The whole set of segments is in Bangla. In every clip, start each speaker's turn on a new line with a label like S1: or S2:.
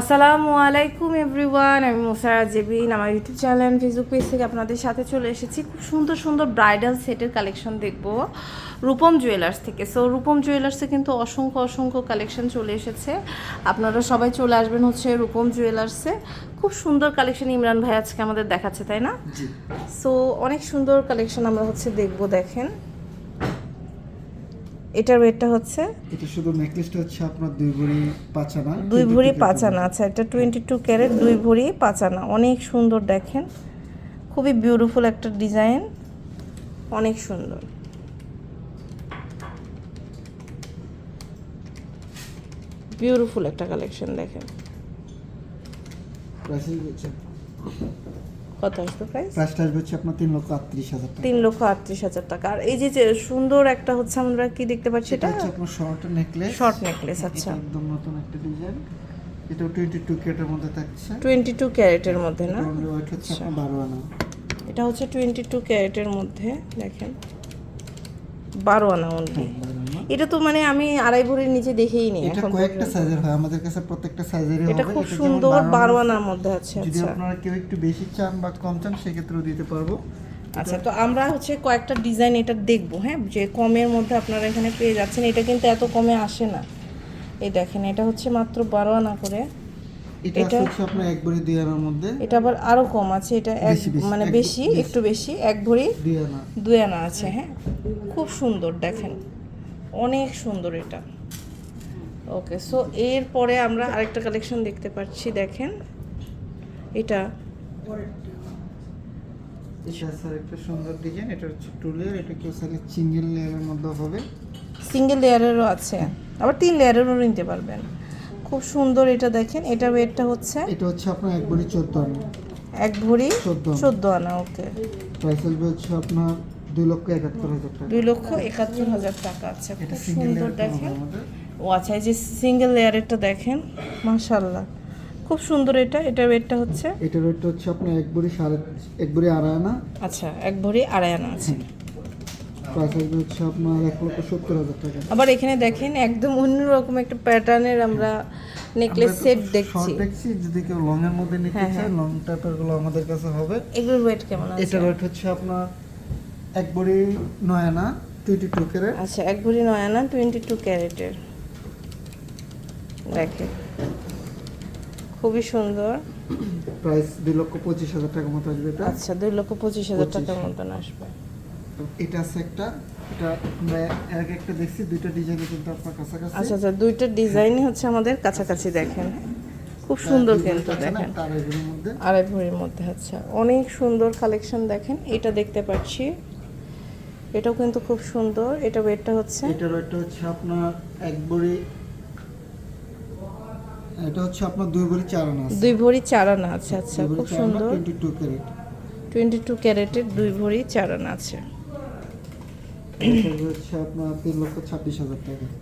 S1: আসসালামু আলাইকুম এভরিওয়ান আমি মোসারা জেবিন আমার ইউটিউব চ্যানেল ফেসবুক পেজ থেকে আপনাদের সাথে চলে এসেছি। খুব সুন্দর সুন্দর ব্রাইডাল সেটের কালেকশন দেখব রূপম জুয়েলার্স থেকে। সো রূপম জুয়েলার্সে কিন্তু অসংখ্য অসংখ্য কালেকশন চলে এসেছে। আপনারা সবাই চলে আসবেন হচ্ছে রূপম জুয়েলার্সে খুব সুন্দর কালেকশন ইমরান ভাই আজকে আমাদের দেখাচ্ছে তাই না? সো অনেক সুন্দর কালেকশন আমরা হচ্ছে দেখব দেখেন। এটার ওয়েটটা হচ্ছে?
S2: এটা শুধু নেকলেসটা হচ্ছে আপনার দুই ভরি পাঁচ আনা
S1: দুই ভরি পাঁচ আনা। আচ্ছা এটা টোয়েন্টি টু ক্যারেট দুই ভরি পাঁচ আনা। অনেক সুন্দর দেখেন। খুবই বিউটিফুল একটা ডিজাইন অনেক সুন্দর। বিউটিফুল একটা কালেকশন দেখেন। কত আসবে প্রাইস
S2: প্রাইসটা আসবে হচ্ছে আপনার তিন লক্ষ আটত্রিশ হাজার টাকা।
S1: তিন লক্ষ আটত্রিশ হাজার টাকা। আর এই যে সুন্দর একটা হচ্ছে আমরা কি দেখতে পাচ্ছি
S2: এটা হচ্ছে আপনার শর্ট নেকলেস
S1: শর্ট নেকলেস আচ্ছা।
S2: একদম নতুন একটা ডিজাইন এটা টোয়েন্টি টু ক্যারেটের মধ্যে থাকছে।
S1: টোয়েন্টি টু ক্যারেটের মধ্যে না?
S2: ওয়েট হচ্ছে আপনার বারো আনা।
S1: এটা হচ্ছে টোয়েন্টি টু ক্যারেটের মধ্যে দেখেন। বারো আনা অনলি এটা তো মানে আমি আড়াই ভরির নিচে দেখেই নি
S2: এটা কয়েকটা সাইজের হয় আমাদের কাছে প্রত্যেকটা সাইজেরই হবে।
S1: এটা খুব সুন্দর
S2: 12
S1: আনার মধ্যে আছে
S2: যদি
S1: আচ্ছা।
S2: আপনারা কেউ একটু বেশি চান বা কম চান সেক্ষেত্রেও দিতে পারব।
S1: আচ্ছা তো আমরা হচ্ছে কয়েকটা ডিজাইন এটা দেখব হ্যাঁ? যে কমের মধ্যে আপনারা এখানে পেয়ে যাচ্ছেন। এটা কিন্তু এত কমে আসে না। এই দেখেন এটা হচ্ছে মাত্র বারো আনা করে।
S2: এটা হচ্ছে আপনার এক ভরি দুই আনার মধ্যে।
S1: এটা আবার আরও কম আছে। এটা এক মানে বেশি
S2: বেশি।
S1: একটু বেশি এক ভরি
S2: দুই আনা।
S1: দুই আনা আছে হ্যাঁ? খুব সুন্দর দেখেন। অনেক সুন্দর এটা। ওকে সো এরপরে আমরা আরেকটা কালেকশন দেখতে পাচ্ছি দেখেন। এটা।
S2: একটা সুন্দর ডিজাইন এটা হচ্ছে টু লেয়ার এটা কেউ চাইলে সিঙ্গেল লেয়ারের মধ্যে হবে?
S1: সিঙ্গেল লেয়ারেরও আছে। আবার তিন লেয়ারেরও নিতে পারবেন। খুব সুন্দর এটা দেখেন এটা ওয়েটটা হচ্ছে
S2: এটা হচ্ছে আপনার এক ভরি চোদ্দ আনা।
S1: এক ভরি
S2: চোদ্দ আনা।
S1: ওকে
S2: প্রাইস হচ্ছে আপনার দুই লক্ষ একাত্তর হাজার টাকা।
S1: দুই লক্ষ একাত্তর হাজার টাকা আছে। খুব সুন্দর দেখেন। ও আচ্ছা এই যে সিঙ্গেল লেয়ারেরটা দেখেন মাশাল্লাহ খুব সুন্দর এটা এটা ওয়েটটা হচ্ছে?
S2: এটার রেটটা হচ্ছে আপনার এক ভরি সাড়ে এক ভরি আড়াই আনা
S1: আচ্ছা এক ভরি আড়াই আনা আছে
S2: হচ্ছে আপনার এক লক্ষ সত্তর হাজার টাকা।
S1: আবার এখানে দেখেন একদম অন্যরকম একটা প্যাটার্নের আমরা নেকলেস সেট দেখছি।
S2: দেখছি যদি কেউ লং এর মধ্যে নিতে
S1: হ্যাঁ,
S2: চায় লং টাইপেরগুলো আমাদের কাছে হবে।
S1: এগুলোর ওয়েট কেমন আছে?
S2: এটার রেট হচ্ছে আপনার এক ভরি নয় আনা টোয়েন্টি টু ক্যারেট।
S1: আচ্ছা এক ভরি নয় আনা টোয়েন্টি টু ক্যারেটের। দেখেন। খুবই সুন্দর।
S2: প্রাইস দুই লক্ষ পঁচিশ হাজার টাকার মতো আসবে এটা।
S1: আচ্ছা দুই লক্ষ পঁচিশ হাজার টাকার মতন আসবে।
S2: এটা আছে একটা এটা আমরা এক একটা দেখছি দুইটা ডিজাইনে কিন্তু আপনার কাছাকাছি।
S1: আচ্ছা আচ্ছা দুইটা ডিজাইনই হচ্ছে আমাদের কাছাকাছি দেখেন। খুব সুন্দর কিন্তু দেখেন।
S2: আড়াই ভরির মধ্যে।
S1: আচ্ছা। অনেক সুন্দর কালেকশন দেখেন। এটা দেখতে পাচ্ছি। এটাও কিন্তু খুব সুন্দর এটা ওয়েটটা হচ্ছে?
S2: এটার ওয়েটটা হচ্ছে আপনার এক ভরি এটা হচ্ছে আপনার দুই ভরি চার আনা আছে
S1: দুই ভরি চার আনা আছে আচ্ছা খুব সুন্দর।
S2: Twenty two carat.
S1: Twenty two ক্যারেটের দুই ভরি চার আনা আছে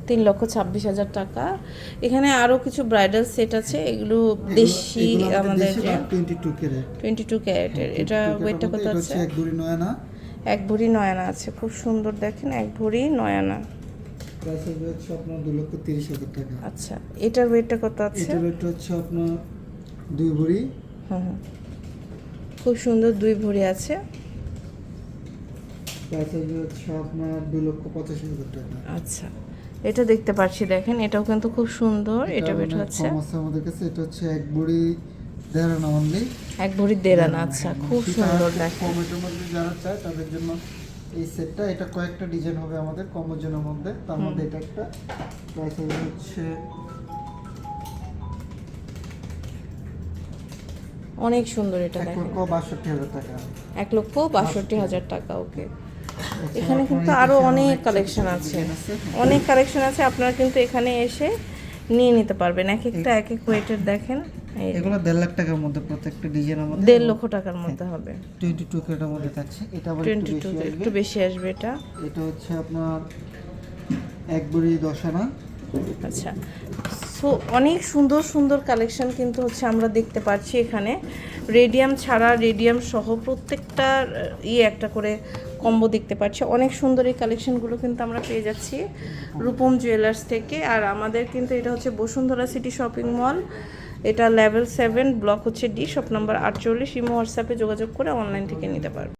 S2: তিন লক্ষ ছাব্বিশ হাজার টাকা।
S1: এখানে আরও কিছু ব্রাইডাল সেট আছে এগুলো দেশি আমাদের
S2: twenty two carat.
S1: Twenty two ক্যারেটের এটা ওয়েটটা কত আছে?
S2: এক ভরি নয় আনা।
S1: এক ভরি নয় আনা আছে। খুব সুন্দর দেখেন এক ভরি নয় আনা
S2: প্রাইস হচ্ছে আপনার দুই লক্ষ তিরিশ হাজার টাকা।
S1: আচ্ছা এটার ওয়েটটা কত আছে?
S2: এটার রেট হচ্ছে আপনার দুই ভরি।
S1: হুম। খুব সুন্দর দুই ভরি আছে। আচ্ছা এটা দেখতে পাচ্ছি দেখেন এটাও কিন্তু খুব সুন্দর এটা বেট হচ্ছে।
S2: আছে আমাদের কাছে এটা হচ্ছে এক ভরি অনলি
S1: এক ভরি দেড় আনা আচ্ছা খুব সুন্দর
S2: মধ্যে যারা চায় তাদের জন্য এই সেটটা এটা কয়েকটা ডিজাইন হবে আমাদের কম ওজনের মধ্যে। তার মধ্যে এটা একটা। প্রাইস হচ্ছে
S1: অনেক সুন্দর এটা
S2: এক
S1: দেখেন।
S2: লক্ষ বাষট্টি হাজার টাকা।
S1: এক লক্ষ বাষট্টি হাজার টাকা ওকে। এখানে কিন্তু
S2: এই আরও
S1: অনেক কালেকশন আছে। অনেক কালেকশন আছে আপনারা কিন্তু এখানে এসে নিয়ে নিতে পারবেন। এক একটা এক এক ওয়েটের দেখেন।
S2: এগুলো দেড় লাখ টাকার মধ্যে প্রত্যেকটা ডিজাইন আমাদের
S1: দেড় লক্ষ টাকার মধ্যে হবে।
S2: টোয়েন্টি টু কেটার মধ্যে থাকছে। এটা আবার একটু
S1: টোয়েন্টি টু একটু বেশি আসবে এটা।
S2: এটা হচ্ছে আপনার এক বড়ি দশ আনা।
S1: আচ্ছা। সো অনেক সুন্দর সুন্দর কালেকশন কিন্তু হচ্ছে আমরা দেখতে পাচ্ছি এখানে। রেডিয়াম ছাড়া রেডিয়াম সহ প্রত্যেকটা ইয়ে একটা করে কম্বো দেখতে পাচ্ছি। অনেক সুন্দর এই কালেকশনগুলো কিন্তু আমরা পেয়ে যাচ্ছি রূপম জুয়েলার্স থেকে। আর আমাদের কিন্তু এটা হচ্ছে বসুন্ধরা সিটি শপিং মল এটা লেভেল সেভেন ব্লক হচ্ছে ডি শপ নাম্বার আটচল্লিশ, ইমো হোয়াটসঅ্যাপে যোগাযোগ করে অনলাইন থেকে নিতে পারবে।